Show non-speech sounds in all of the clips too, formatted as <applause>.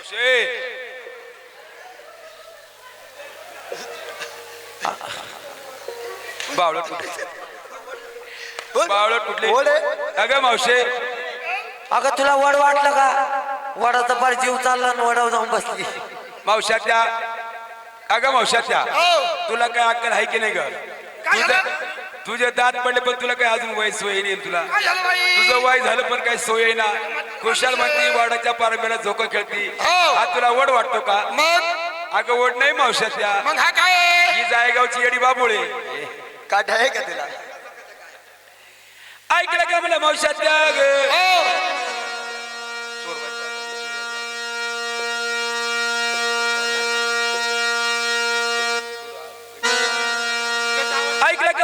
मावशे. बावळट कुठे बावळट कुठले? आहे. अगं मावशे. अगं तुला वड वाटलं का? वडाचा पार जीव चालला आणि वडावर जाऊन बसली. मावशा त्या अगं मावशा त्या हो. तुला काय अक्कल आहे की नाही ग? काय तुझं झालं? तुझे दात पडले पण तुला काय अजून वय सोय नाही तुला. तुझं वय झालं पण काही सोय ना खुशाल म्हणती वाडाच्या पारंब्याला झोकं खेळती. हो. हा तुला वड वाटतो का? मग? अगं वड नाही मावशा त्या. मग हा काय? ही जायगावची येडी बाबुळे. काठ आहे का तिला ऐकलं का मला मावशा त्या ग?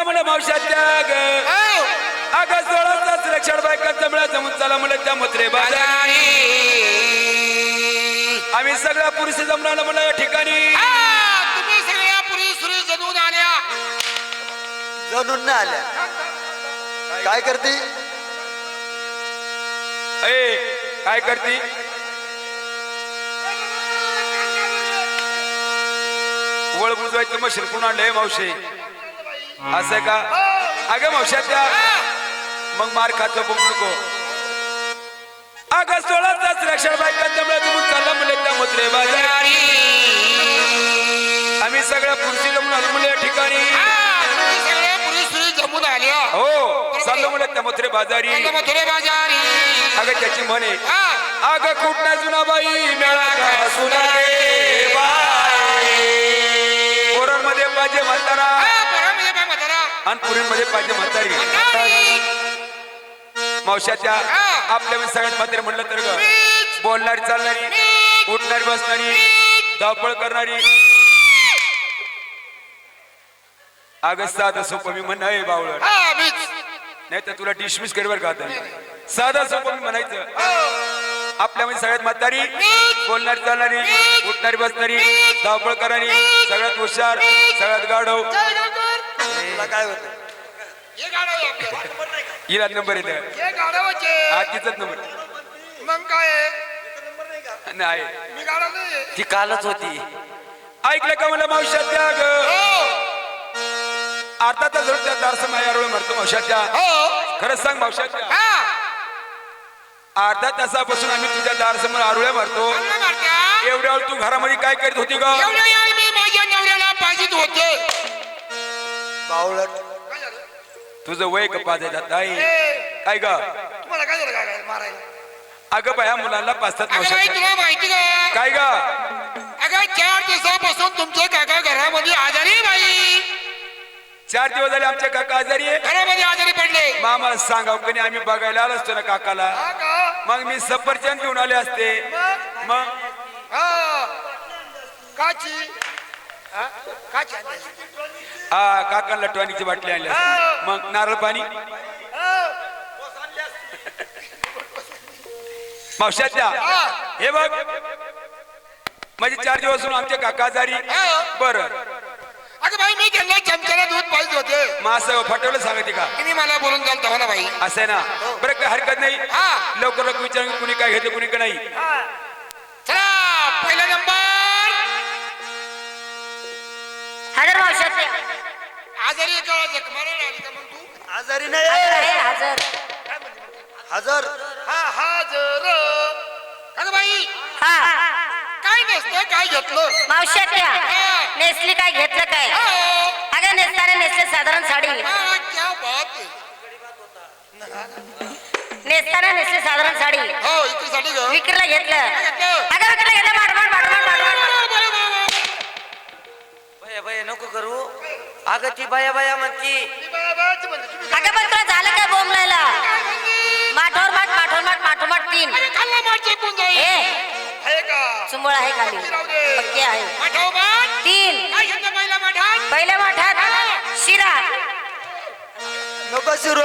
हो. ऐकलं का मला मावशा त्या ग हो. अगं सोळाचा सुरक्षण बायकांचा मिळा जमून चला मला त्या मत्रे बाजार. बाजारी. आम्ही सगळ्या पुरुष जमणार मला या ठिकाणी. हा, तुम्ही सगळ्या पुरी सुरी जणून आल्या. जणून नाही आल्या. काय करते? ए काय करती? वळ बुजवायचं मशीन पुन्हा आणलंय मावशे? असं का? अगं मावशा त्या मग मार खातो बघ नको. अगं सोळा तास रक्षण बायकांच्या मिळा तुम्ही चालला म्हणले त्या मत्रे बाजार. आम्ही सगळ्या पुरुषी जमून आलो म्हणले या ठिकाणी. हा, हो चाललो म्हणले त्या मत्रे बाजारी. अगं त्याची म्हणे. अग कुठला जुना बाई मेळा सुना रे पोरामध्ये बाय म्हातारा. आणि पुरींमध्ये पाहिजे म्हातारी. मावशाच्या हा. आपल्या सगळ्यात म्हातारे म्हणलं तर. बोलणारी चालणारी. उठणारी बसणारी धावपळ करणारी अगं साधं सोपं मी म्हणणं आहे बावळ. नाही तर तुला डिशमिस करीवर आता साधं सोपं मी म्हणायचं हो. आपल्यामध्ये सगळ्यात म्हातारी. बोलणारी चालणारी. उठणारी बसणारी. धावपळ करणारी. सगळ्यात हुशार. सगळ्यात गाढव. तुला काय होतं? हे गाढव आहे आपलं. हिला नंबर येत हे. हा तिचाच नंबर मग काय? नाही. मी गाढव नाही ती कालच होती. ऐकलं का मला मावशात त्या ग हो. अर्धा तास जरूर त्या दारसं माझ्यावर मरतो मावशाच्या हो. खरंच सांग मावशाच्या हा. अर्धा तासापासून आम्ही तुझ्या दारसमोर आरुळ्या मारतो. एवढ्या तू घरामध्ये काय करीत होती ग? एवढ्या वेळ मी माझ्या नवऱ्याला पाजित होते. बावळट? तुझं वय का पाच नाही. ए, काय ग? तुम्हाला काय झालं काय मारायला? अगं बाया मुलांना पाचतात अगं तुला माहिती का? काय ग? अगं चार दिवसापासून तुमचे काका घरामध्ये आजारी आहे बाई. चार दिवस झाले आमच्या काका आजारी आहे. घरामध्ये आजारी पडले. आम्हाला सांगाव कधी आम्ही बघायला आलो असतो ना काकाला. हा का? मग मी सफरचंद घेऊन आले असते. मग? मग? हा. काची? आणली? हा काकांना टॉनिकची बाटली आणली. मग नारळ पाणी हा. मावशाच्या हा. बघ म्हणजे चार दिवस आमचे काका आजारी हा. बर अगं बाई मी त्यांना चमच्याला दूध पाहिजे होते मग असं फटवलं सांगते का तिने मला बोलून चालतो हो ना बाई असं आहे ना बरं काय हरकत नाही हा. लवकर लवकर विचार कुणी काय घेते कुणी का नाही हजर मावशाचे आजारी का? जख मारायला आली का मग तू? आजारी नाही हजर हजर. हा हा अगं बाई हा. काय नसतं काय घेतलं? मावशाच्या नेसली काय घेतलं काय? हा. अगं नेसताना नेसले साधारण साडी. हा, क्या बात आहे. नेसताना नेसले साधारण साडी. हो इकडे ग विक्रीला घेतलं. घेतलं. अगं विक्रीला घेतलं. Bye, bye, bye. भया भया नको करू. अगं ती बाया बाया म्हणती बाया अगं पण तुला झालं काय बोंबलायला? माठोर माठ माठोर माठ तीन. माठ आहे. का? चुंबळ आहे खाली. पक्की आहे. माठ. तीन? पहिल्या माठात? शिरा. नको शिरू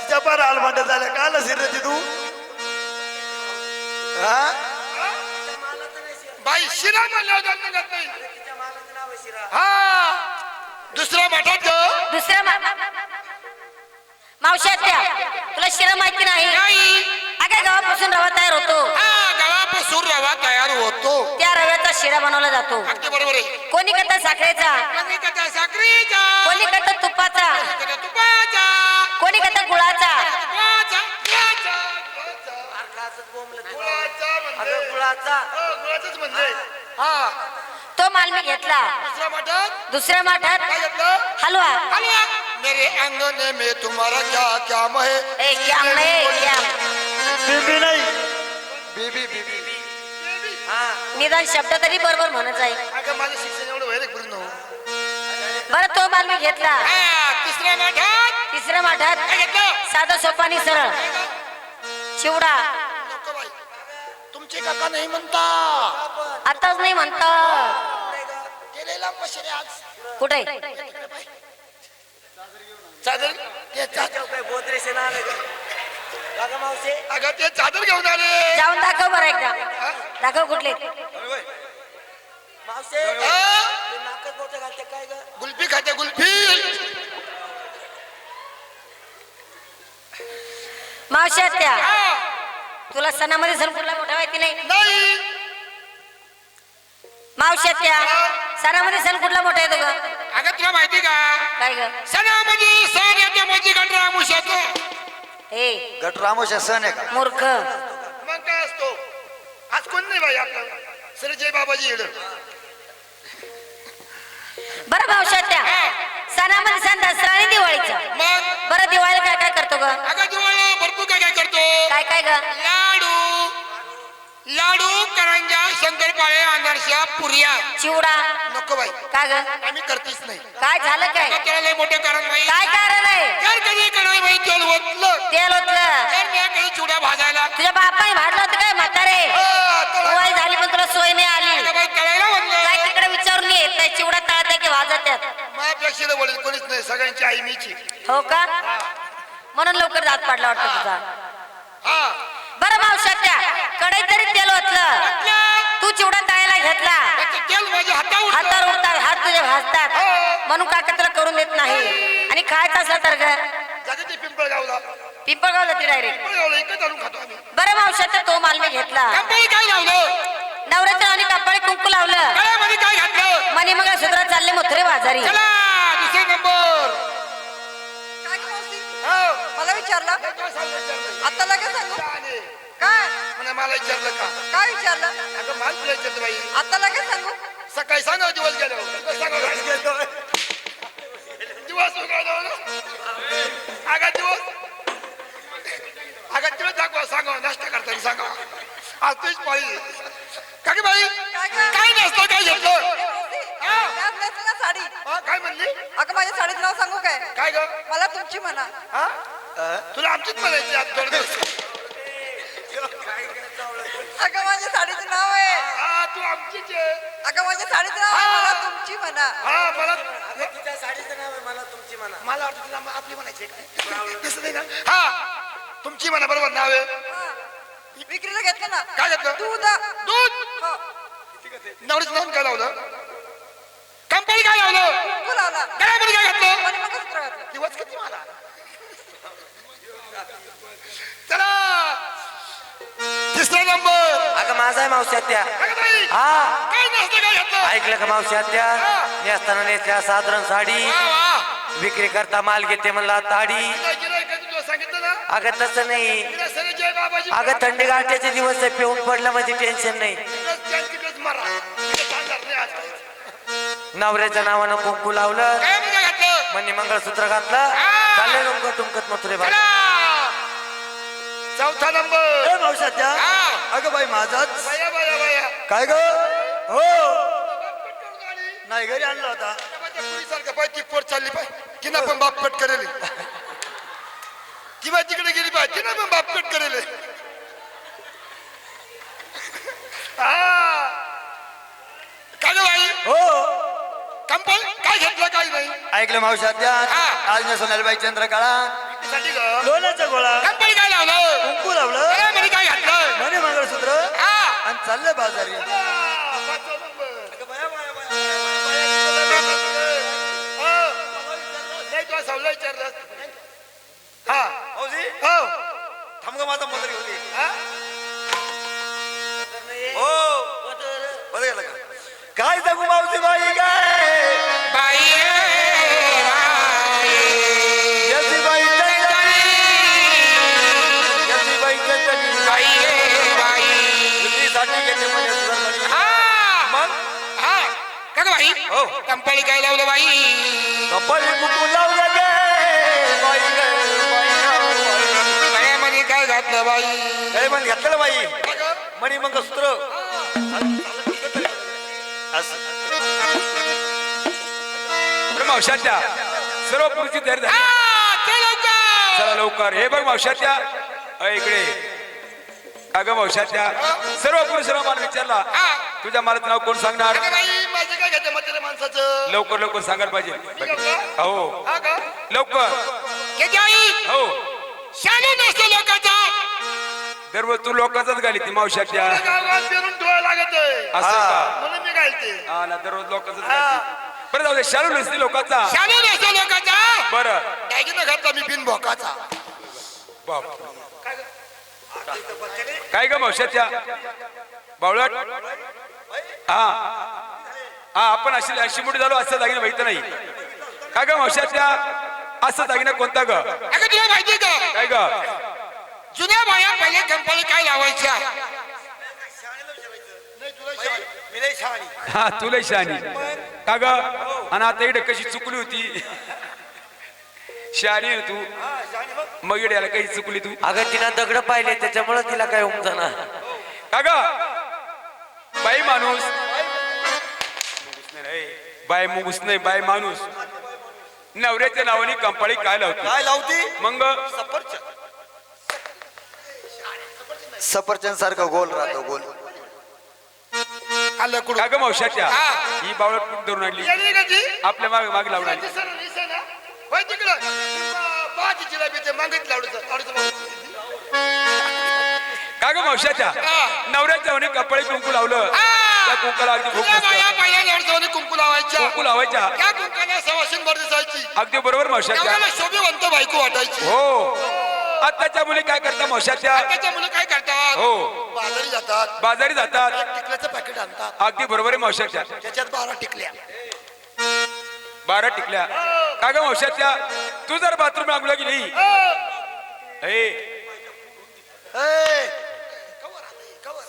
तिच्या पार आलमांड झाल्या काल शिरती तू हा? बाई शिरा म्हणल्यावर जात नाही. हा. दुसऱ्या माठात ग दुसऱ्या मा मावशाच्या तुला शिरा माहिती नाही. नाही. अगं गावात गव्हापासून रवा तयार होतो. हा गव्हापासून रवा तयार होतो. त्या रव्याचा शिरा बनवला जातो. अगदी बरोबर आहे. कोणी करता साखरेचा? कोणी करता साखरेचा? कोणी करता तुपाचा? कोणी करता तुपाचा? कोणी करता गुळाचा? गुळाचा गुळाचा गुळाचा. म्हणजे अगं गुळाचा गुळाचंच म्हणजे. हा. तो माल मी घेतला. दुसऱ्या माठात? काय घेतलं? हलवा. हलवा मेरे अंगने में तुम्हारा क्या क्या है ए क्याम नाही क्याम बेबी नाही। बेबी बेबी हा निदान शब्द तरी बरोबर म्हणत आहे अगं माझं शिक्षण एवढं वैरक पूर्ण हो बरं तो माल मी घेतला. हा तिसऱ्या मठात? तिसऱ्या माठात? काय घेतलं? साधा सोपा आणि सरळ. चिवडा. नको बाई. तुमचे काका नाही म्हणता. आताच नाही म्हणता. केलेला मशरे आज. कुठे? चादर ते चादर? काय बोत्रेशे ना आले का? बघा मावशे. अगं ते चादर घेऊन आले. जाऊन दाखव बरं एकदा. दाखव कुठले मावशे. हा? ते नाकात बोटे घालते काय ग? गुल्फी खाते गुल्फी. मावश्या त्या हा, तुला सणामध्ये सण कुठला मोठा माहिती नाही नाही मावश्या त्या सणामध्ये सण कुठला मोठा येतो ग? अगं तुला माहिती का? काय ग? सणामध्ये सण येते म्हणजे हे सण आहे का? मूर्ख. मग काय असतो? आज कोण नाही बाई आपल्याला सर जय बाबाजी येड. बरं मावश्या त्या सणामध्ये सण दसरा आणि दिवाळीचा. मग? बरं दिवाळीला काय काय करतो ग? अगं दिवाळी भरपूर काय काय करतो? काय काय ग? लाडू. लाडू करंजा शंकरपाळे अनारशा पुऱ्या चिवडा. नको बाई. का ग? आम्ही करतीच नाही. काय झालं काय? त्याला लय मोठे कारण नाही. काय कारण आहे? जर कधी कढाई बाई तेल ओतलं. तेल ओतलं. तर मी कधी चिवडा भाजायला. तुझ्या बापाने भाडलं होतं काय म्हातारे? हा, वय झाली पण तुला सोय नाही आली बाई तळायला काय म्हणलं तिकडे विचारून ये त्या चिवडा तळत की वाजत त्यात माझ्यापेक्षा वडील कोणीच नाही सगळ्यांची आई मीची हो का? म्हणून लवकर दात पाडला वाटतं तुझा. हा. बरं मावशा त्या. तू चिवडा तळायला घेतला. हातावर उडतात हात तुझे भाजतात. म्हणून काका तुला करून देत नाही. आणि खायचं असलं तर ते पिंपळगावला. डायरेक्ट पिंपळगावला खातो आम्ही. बरं त्या तो माल मी घेतला. नवऱ्याचं आणि कपाळी कुंकू लावलं. गळ्यामध्ये काय घातलं? मनी मग सुधरा चालले मथुरे बाजारी? हो. मला विचारलं? आता लगेच सांगू. काय? म्हणे मला विचारलं का? काय विचारलं? अगं माल तुला विचारलं बाई. आता लगेच सांगू? सकाळी सांगा दिवस गेलो. सांगा दिवस उगालो अगं दिवस. अगं दिवस दाखवा सांगा नाश्ता करताना सांगा आज तुझीच पाळी. का की बाई? काय गं? काय नसतं काय घेतलं त्यात ना साडी? हा, काय म्हणली? अगं माझ्या साडीचं नाव सांगू काय? काय ग? मला तुमची म्हणा. हा? तुला आमचीच म्हणायची आज थोडं दिवस. अगं माझ्या साडीचं नाव आहे. हा तू आमचीच आहे. अगं माझ्या साडीचं नाव आहे मला तुमची म्हणा. हा मला अगं तिच्या साडीचं नाव आहे मला तुमची म्हणा. मला वाटतं तुला आपली म्हणायची काय तसं नाही ना? हा तुमची म्हणा बरोबर नाव आहे. हा. विक्रीला घेतलं ना? काय घेतलं? दूध. दूध? हो. नवरीचं नाव काय लावलं? कंपनी काय लावलं? कुंकू लावला. काय घातलं? कोणी मंगळसूत्र घातलं. दिवस किती मला? चला तिसरा नंबर. अगं माझा आहे मावशी त्या अगं बाई. हा? काय नसतं काय ऐकलं का मावशी त्या नेसताना नेसल्या साधारण साडी. विक्री करता माल घेते म्हणला ताडी. तुला गिऱ्हाईक तुला सांगितलं ना? अगं तसं नाही. तिला सर जय बाबाजी. अगं थंडी गाठ्याचे दिवस आहे पिऊन पडला म्हणजे टेन्शन नाही. तिकडंच त्या तिकडंच मारा. तिला चालणार नाही आज. काही. नवऱ्याच्या नावानं कुंकू लावलं. काय म्हणजे घातलं म्हणजे मंगळसूत्र घातलं. चालले लोक टुमकत मथुरे बाबा चला. चौथा नंबर. मावशात्या हा. अगं बाई माझाच. बाया बाया बाया काय ग? हो. नाही घरी आणला होता. सारखं पाय ती पोट चालली पाय. तिनं पण बापपेट करेल. ती बाय तिकडे गेली पाय. तिनं पण बापपेट करेल. हा. काय बाई? हो. काय घेतलं काय नाही? ऐकलं मावशात्या हा. आज न सोनालीबाई चंद्रकाळा साठी ग? लोण्याचा गोळा. लावलं कुंकू लावलं गळ्यामध्ये काय घातलं म्हणे मंगळसूत्र हा आणि चाललं बाजारी सवलं विचारलं हा हो थांब ग माझा मदर हा? हो गेलं काय सांगू मावशी बाई काय बाई. घेते म्हणजे हा, मग हा. का गं बाई हो. कंपनी काय लावलं बाई कपाळी कुकू लावलं गे बाई गे, बाई गे, बाई गे. गळ्यामध्ये काय घातलं बाई काय म्हण घेतलं ना बाई मणी मंगळसूत्र असं बरं मावशाच्या सर्व पुरुषी तयार झाली हा, लवकर चला लवकर हे बघ मावशाच्या अ, इकडे अगं मावशाच्या सर्व पुरुषाला मान विचारला. तुझ्या मालाचं नाव कोण सांगणार? अगं बाई माझं काय घेते म्हाताऱ्या माणसाचं? लवकर लवकर सांगायला पाहिजे. हो. हा का? लवकर. किती आई? हो. शालू नसतो लोकांचा. दररोज तू लोकांचाच घाली ती मला गावात फिरून डोळा लागत आहे असं का? म्हणून मी घालते. हा ना दररोज लोकांचाच घालती. बरं जाऊ दे शालू नसते लोकांचा. शालू नसतो लोकांचा. बरं. दागिना घातला मी बिन भोकाचा बाप काय ग मावशाच्या बावळट? हा. हा आपण अशी अशी मोठी झालो असं दागिना माहीत नाही. काय ग मावशाच्या असं दागिना कोणता ग? अगं तुला माहिती का? काय ग? जुन्या बाया पहिले कंपनी काय लावायच्या? हा तुला शहाणी का ग? आणि आता इकडे कशी चुकली होती? आहे तू. हा, मग काही चुकली तू. अगं तिनं दगड पाहिले त्याच्यामुळे तिला काय उमजाना का ग बाई माणूस. बाय मुगूस नाही बाय माणूस. नवऱ्याच्या नावाने कंपाळी काय लावते? काय लावती? मग? सफरचंद. सफरचंद सारखं गोल राहतो गोल. आलं कुठं का ग मावशाच्या हा. बावळट कुठं धरून आणली? आपल्या मागे मागे लावून आणली. ते का ग मावशाच्या नवऱ्याच्या नावाने कपडे कुंकू लावलं. त्या कुंकाला अगदी भूक जुन्या बाया नसतं पहिल्या जवळजवळ कुंकू लावायच्या. कुंकू लावायच्या. त्या कुंकाला सवाशीन भर दिसायची. अगदी बरोबर मावशाच्या तेवढ्याला शोभेवंत बायको वाटायची. हो. आताच्या मुली काय करतात मावशाच्या त्याच्या मुलं काय करतात? हो. बाजारी जातात. बाजारी जातात. एक टिकल्याचं पॅकेट आणतात. अगदी बरोबर आहे मावशाच्या त्याच्यात बारा टिकल्या. बारा टिकल्या. का ग मावशाच्या तू जर बाथरूम लागला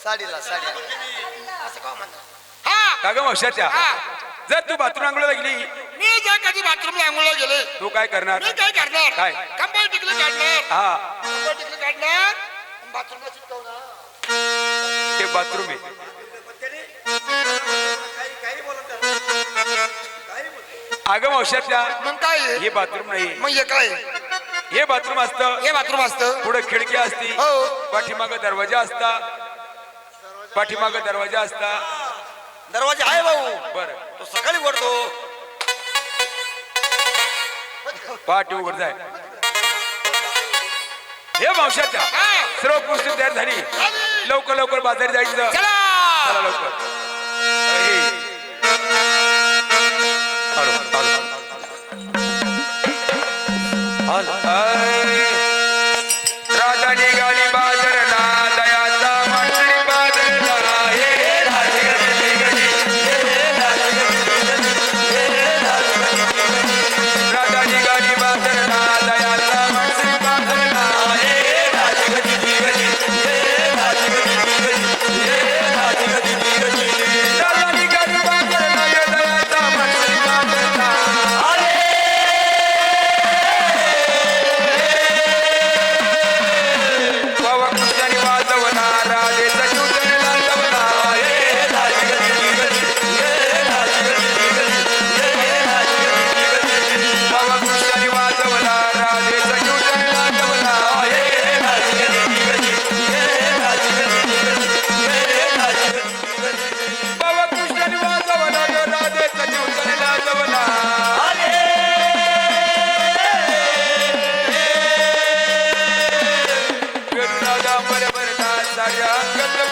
साडीला साडी हा. का ग मावशाच्या हा. जर तू बाथरूम आंघोळीला गेली. मी जर कधी बाथरूमला आंघोळला गेले. तू काय करणार? मी काय करणार? काय? कंपनी टिकलं काढणार. हा. कंपनी टिकलं काढणार. बाथरूमला चिटकवणार ते बाथरूम आहे. अगं मावशाच्या मग काय? आहे? हे बाथरूम नाही. मग हे काय? आहे? हे बाथरूम असतं. हे बाथरूम असतं. पुढे खिडकी असती. हो. पाठीमाग दरवाजा असता. पाठीमाग दरवाजा असता. दरवाजा आहे भाऊ. बर. तो सकाळी वरतो पाठी उघड जाय. हे मावशाच्या हा. सर्व पुरुष तयार झाली. लवकर लवकर बाजारी जायचं. चला. चला लवकर. बरोबरला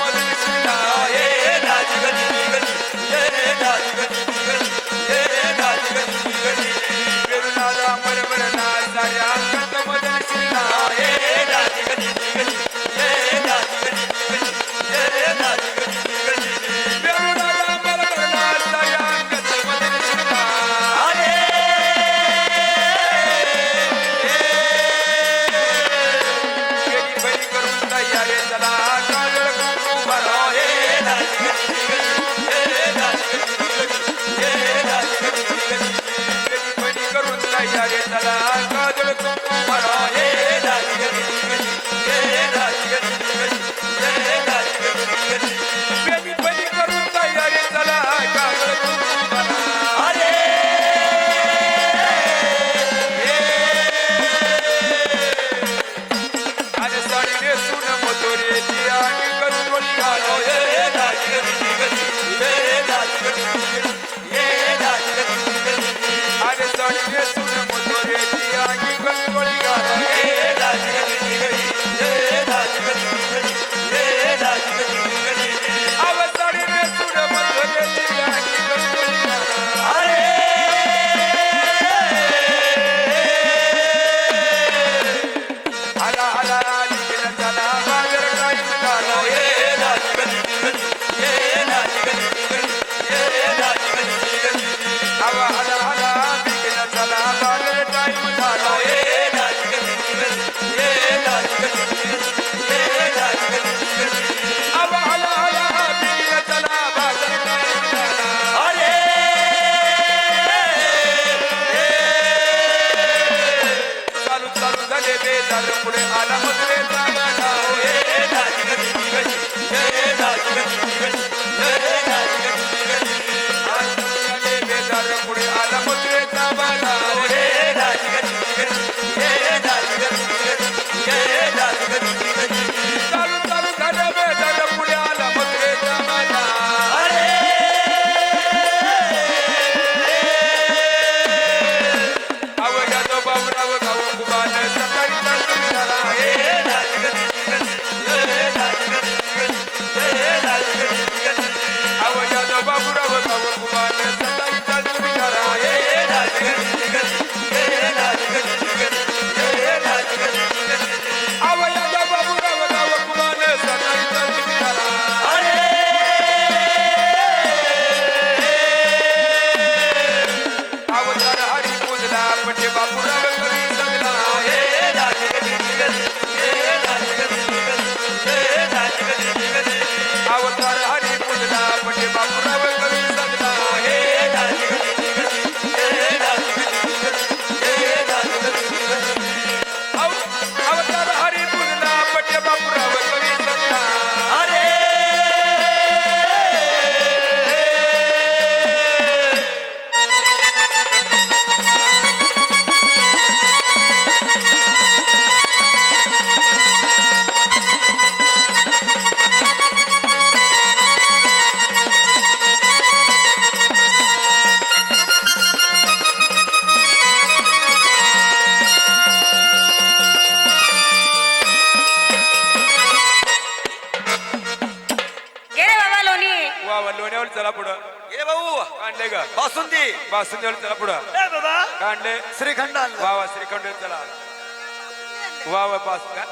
वा वा बास का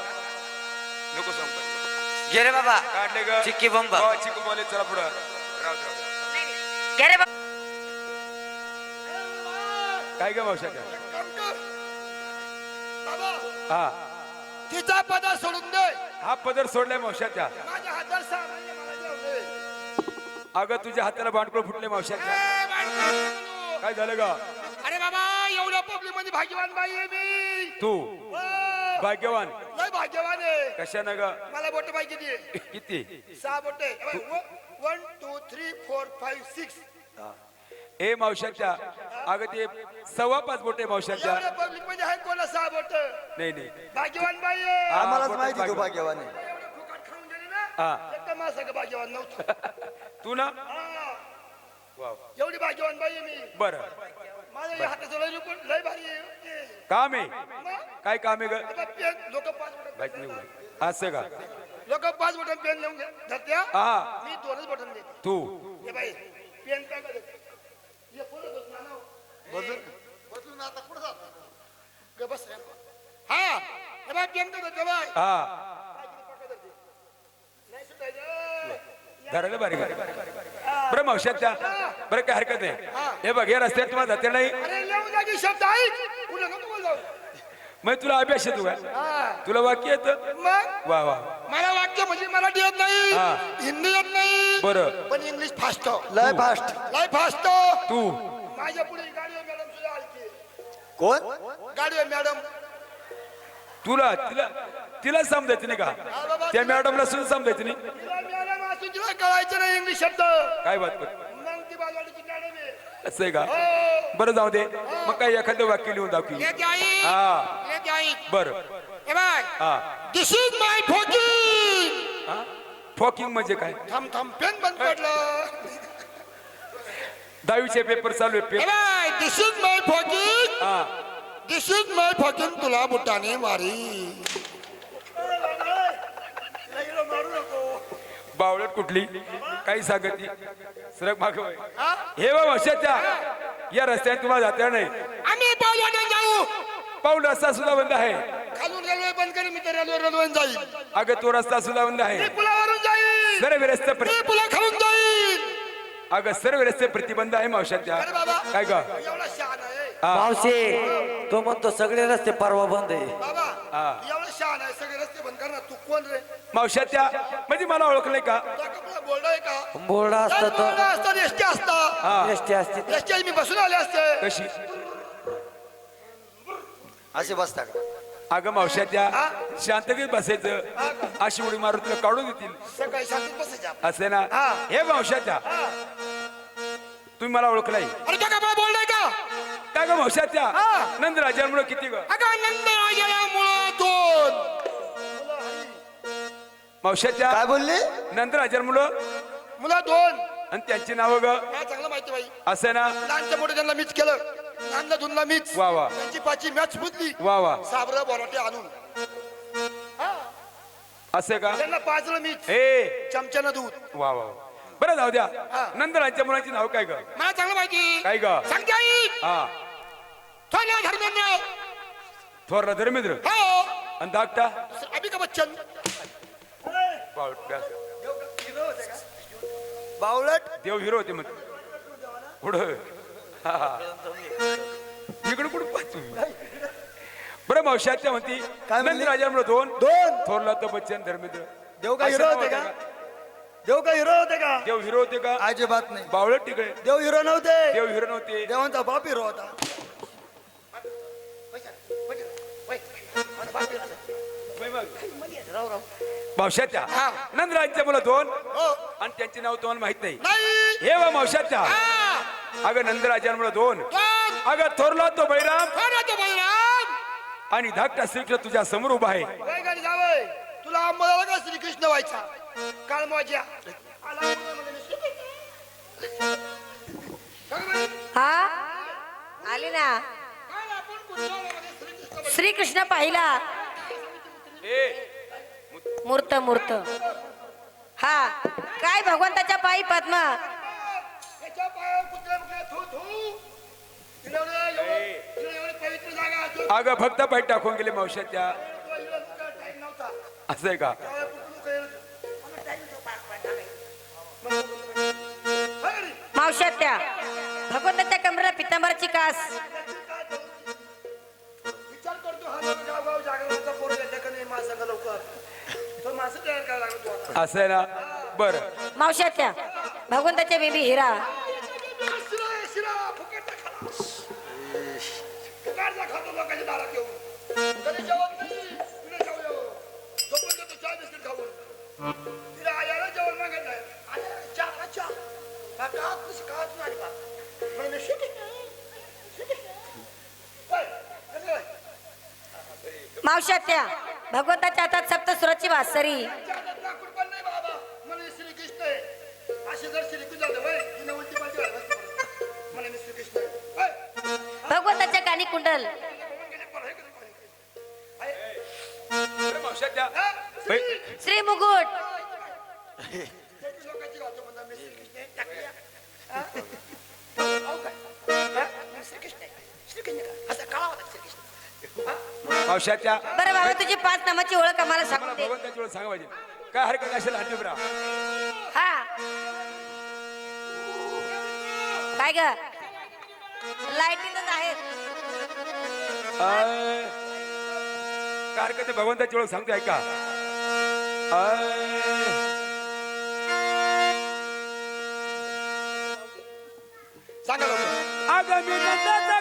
नको सांग गे रे बाबा. कांडले ग. चिक्की बंब. वा, चिक्की बोले चला पुढं. राव राव गेले बाबा काय ग मावशा काय. बाबा हा. तिचा पदा सोडून दे. हा पदर सोडलाय मावशाच्या माझ्या हातात सहा महिने मला जेवले अगं तुझ्या हाताला बांडकुळ फुटले ए, नको. काय झालं ग? अरे बाबा एवढ्या पब्लिकमध्ये भाग्यवान बाई आहे मी. तू. भाग्यवान. लय भाग्यवान आहे. कशानं ग? मला बोट बाई किती? आहे. किती सहा बोटे one two three four five six. ए मावशाच्या अगं ते सव्वा पाच बोटे मावशाच्या एवढ्या पब्लिकमध्ये आहे कोणा सहा बोट? नाही नाही. भाग्यवान बाई आहे. हा, आम्हालाच माहिती तू भाग्यवान. भाग्यवान आहे. एवढं फुकट खाऊन गेली हा. ना एकदम का भाग्यवान नव्हतं. <laughs> तू ना? हा. वाव. एवढी भाग्यवान बाई आहे मी. बर. माझ्या हाताचं लय रूप लय भारी आहे. काम आहे. काय काम आहे ग? आता पेन लोक पाच बटन नाही असं का? लोक पाच बटन पेन लिहून घे धरत्या? हा. मी दोनच बटन देते. तू. हे बाई पेन काय करत? हे बस ना नाव. बदलून आता पुढं जात ग बस रे. हा. हे बाई पेन काय धरते बाई. हा. काय किती पक्का धरते? नाही सुटायचं. धरायला बारीक आहे. बरं बरं काय हरकत नाही. हे. बघ हे रस्त्यात तुम्हाला जाते नाही. अरे लिहून जागी शब्द ऐक. पुढं नको बोल. जाऊ मग तुला अभ्यास येतो का? हा. तुला वाक्य येतं? मग? वा वा. मला वाक्य म्हणजे मराठी येत नाही. हा. हिंदी येत नाही. बरं. पण इंग्लिश फास्ट. लय फास्ट. लय फास्ट. तू. माझ्या पुढे गाडी मॅडम सुद्धा आलती. कोण? गाडी मॅडम. तुला तिला तिला समजायचं नाही हा का त्या मॅडमला सुद्धा समजायचं नाही? तिला मॅडम असू तिला कळायचं नाही इंग्लिश शब्द. काय बात कर. मग ती बाजवाडीची मॅडम आहे. असं आहे का? हो. बरं जाऊ दे. मग काय एखादं वाक्य लिहून दाखवी. आई. हा. बर. दिस इज माय फोकिंग हा? फॉकिंग म्हणजे काय? थांब थांब. पेन बंद पडलं. दहावीचे पेपर चालू आहे पेपर दिस इज माय फोकिंग हा. दिस इज माय फोकिंग तुला बुटाने मारी. बावळट कुठली? काही सांगत नाही. सरक माग हा? हे बा वर्षाच्या या रस्त्याने तुम्हाला जाता नाही. आम्ही पावलं जाऊ. पाऊल रस्ता सुद्धा बंद आहे. खालून रेल्वे बंद करी मी तर रेल्वेवरून जाईल अगं तो रस्ता सुद्धा बंद आहे. पुलावरून जाईल सर्व रस्ते पुला खाऊन जाईल अगं सर्व रस्ते प्रतिबंध आहे मावशाच्या काय ग? एवढा शहाण आहे. मावशी तो म्हणतो सगळे रस्ते परवा बंद आहे. बाबा हा. एवढा शहाण आहे सगळे रस्ते बंद कर ना तू कोण रे? मावशाच्या म्हणजे मला ओळखलंय का? बोललोय का? बोर्ड असतं बोलणं तर असतं एसटी असता. हा. एसटी असते. एसटी मी बसून आले असते. कशी? असे बसता का अगं मावशाच्या शांततेत बसायचं. अशी उडी मारून तुला काढून देतील. सकाळी शांतीत बसायचे आपण. असे ना? हा. हे मावशाच्या तुम्ही मला ओळखलाय. अरे त्या का बोललाय का? का ग मावशाच्या हा. नंदराजांमुळे किती ग? अगं नंद राजामुळं दोन. मावशाच्या काय बोलले? नंदराजांमुळं? मुलं दोन. आणि त्यांची नावं ग? मला चांगलं माहिती बाई. असे ना? लहानच्या मोठे त्यांना मीच केलं. लहानला धुनला मीच वा वा. त्यांची पाची मॅच बुदली वा वा. साबर बोराटे आणून. असे का? त्यांना पाजलं मीच ए चमच्यानं दूध. वा वा वा. बरं जाऊ द्या. हा. नंदराजच्या मुलाची नाव काय ग? मला चांगलं माहिती. काय ग? सांगते आई. हा. थोड्या धर्मेंद्र. थोरला धर्मेंद्र? हो. आणि धाकटा? अमिताभ बच्चन. बावळट? देव हिरो होते मग पुढं. इकडं कुठं पाहतो? बरं मावशाच्या म्हणती काय म्हणली? नंदराजांमुळे दोन. दोन. थोरला तर बच्चन धर्मेंद्र. देव का असं हिरो होते का? देव का हिरो होते का? देव हिरो होते का? अजिबात नाही. बावळट तिकडे. देव हिरो नव्हते. देव हिरो नव्हते. देवांचा बाप हिरो होता. मावशाच्या नंदराजच्या मुलं दोन हो. आणि त्यांचे नाव तुम्हाला माहीत नाही. नाही. हे वा मावशाच्या अगं नंदराजांमुळे दोन. दोन. अगं थोरला तो बैराम थोडा तो बलराम आणि धाकटा श्रीकृष्ण तुझ्या समोर उभा आहे. तुला आंबोला का श्रीकृष्ण व्हायचा. काळ माझ्या. म्हणजे? हा? आले ना. काय आपण कुंडलामध्ये श्रीकृष्ण पाहिला. मूर्त मूर्त. हा. काय भगवंताच्या पायी पद्मा? अगं फक्त पाय टाकून गेले मावशाच्या तो इकडं मुका time नव्हता. असं आहे का? मावशात त्या भगवंताच्या कमरेला पितांबराची कास. विचार करतो हा असं आहे ना? बरं. मावशात त्या भगवंताच्या बेबी हिरा. पोरं, भगवंताच्या हातात सप्त सुराची बरं, भगवंताच्या कानी कुंडल. श्री मुकुट. श्रीकृष्ण. काय? श्रीकृष्ण. असं काळा होता श्रीकृष्ण. मावशाच्या बरं बाबा तुझी पाच नामाची ओळख आम्हाला मला सांगून दे. भगवंताची ओळख सांगा पाहिजे काय हरकत असेल बरा हा. काय ग? लाईटीतच आहेत. काय हरकत आहे भगवंताची ओळख सांगतो ऐका. आय. सांगा लवकर. अगं मी नंदाचा